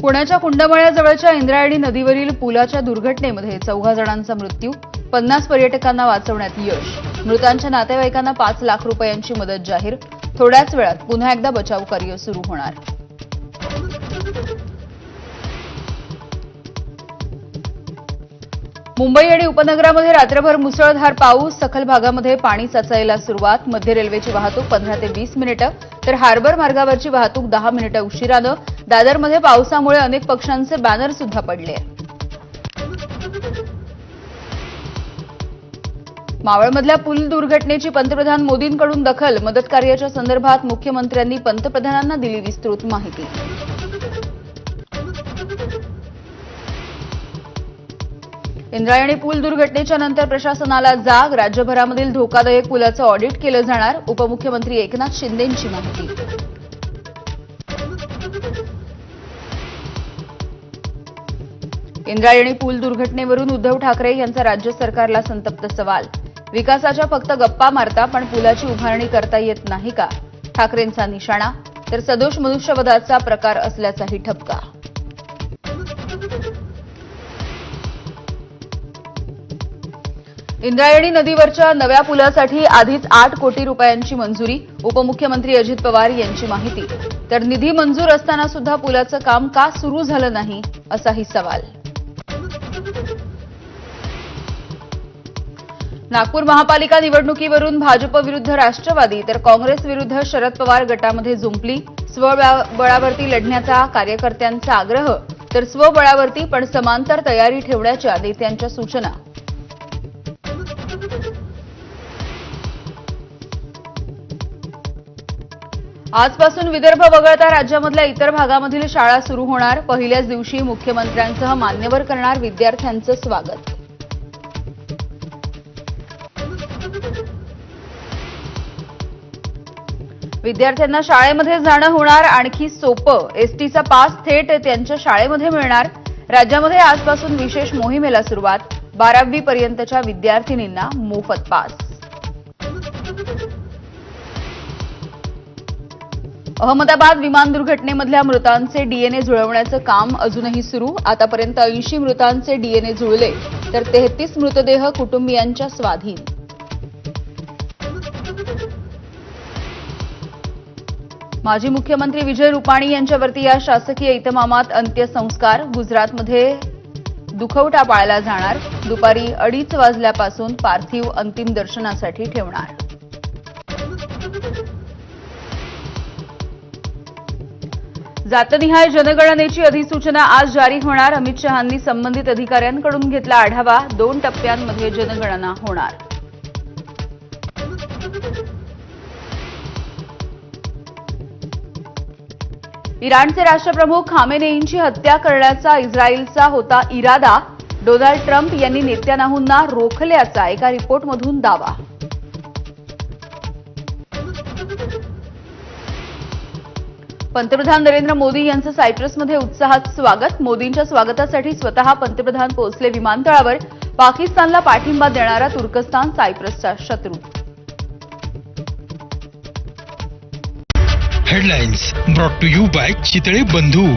पुण्याच्या कुंडमाळ्याजवळच्या इंद्रायणी नदीवरील पुलाच्या दुर्घटनेमध्ये चौघा जणांचा मृत्यू पन्नास पर्यटकांना वाचवण्यात यश. मृतांच्या नातेवाईकांना पाच लाख रुपयांची मदत जाहीर. थोड्याच वेळात पुन्हा एकदा बचाव कार्य सुरू होणार. मुंबई आणि उपनगरामध्ये रात्रभर मुसळधार पाऊस सखल भागामध्ये पाणी साचायला सुरुवात मध्य रेल्वेची वाहतूक पंधरा ते वीस मिनिटं तर हार्बर मार्गावरची वाहतूक दहा मिनिटं उशिरानं. दादरमध्ये पावसामुळे अनेक पक्षांचे बॅनर सुद्धा पडले. मावळमधल्या पूल दुर्घटनेची पंतप्रधान मोदींकडून दखल मदतकार्याच्या संदर्भात मुख्यमंत्र्यांनी पंतप्रधानांना दिली विस्तृत माहिती. इंद्रायणी पूल दुर्घटनेच्या नंतर प्रशासनाला जाग राज्यभरामधील धोकादायक पुलाचं ऑडिट केलं जाणार उपमुख्यमंत्री एकनाथ शिंदेंची माहिती. इंद्रायणी पूल दुर्घटनेवरून उद्धव ठाकरे यांचा राज्य सरकारला संतप्त सवाल. विकासाच्या फक्त गप्पा मारता पण पुलाची उभारणी करता येत नाही का? ठाकरेंचा निशाणा तर सदोष मनुष्यवधाचा प्रकार असल्याचाही ठपका. इंद्रायणी नदीवरच्या नव्या पुलासाठी आधीच आठ कोटी रुपयांची मंजुरी उपमुख्यमंत्री अजित पवार यांची माहिती. तर निधी मंजूर असताना सुद्धा पुलाचं काम का सुरू झालं नाही असाही सवाल. नागपूर महापालिका निवडणुकीवरून भाजप विरुद्ध राष्ट्रवादी तर काँग्रेस विरुद्ध शरद पवार गटामध्ये जुंपली. स्वबळावरती लढण्याचा कार्यकर्त्यांचा आग्रह तर स्वबळावरती पण समांतर तयारी ठेवण्याच्या नेत्यांच्या सूचना. आजपासून विदर्भ वगळता राज्यामधल्या इतर भागामधील शाळा सुरू होणार. पहिल्याच दिवशी मुख्यमंत्र्यांसह मान्यवर करणार विद्यार्थ्यांचं स्वागत. विद्यार्थ्यांना शाळेमध्ये जाणं होणार आणखी सोपं. एसटीचा पास थेट त्यांच्या शाळेमध्ये मिळणार. राज्यामध्ये आजपासून विशेष मोहिमेला सुरुवात. बारावी पर्यंतच्या विद्यार्थिनींना मोफत पास. अहमदाबाद विमान दुर्घटनेमधल्या मृतांचे डीएनए जुळवण्याचं काम अजूनही सुरू. आतापर्यंत ऐंशी मृतांचे डीएनए जुळले तर तेहतीस मृतदेह कुटुंबियांच्या स्वाधीन. माजी मुख्यमंत्री विजय रुपाणी यांच्यावरती या शासकीय इतमामात अंत्यसंस्कार. गुजरातमध्ये दुखवटा पाळला जाणार. दुपारी अडीच वाजल्यापासून पार्थिव अंतिम दर्शनासाठी ठेवणार. जातनिहाय जनगणनेची अधिसूचना आज जारी होणार. अमित शहांनी संबंधित अधिकाऱ्यांकडून घेतला आढावा. दोन टप्प्यांमध्ये जनगणना होणार. इराणचे राष्ट्रप्रमुख खामेनेईंची हत्या करण्याचा इस्रायलचा होता इरादा. डोनाल्ड ट्रम्प यांनी नेत्यानाहूंना रोखल्याचा एका रिपोर्टमधून दावा. पंतप्रधान नरेंद्र मोदी यांचं सायप्रसमध्ये उत्साहात स्वागत. मोदींच्या स्वागतासाठी स्वतः पंतप्रधान पोहोचले विमानतळावर. पाकिस्तानला पाठिंबा देणारा तुर्कस्तान सायप्रसचा शत्रू. Headlines brought to you by Chitale Bandhu.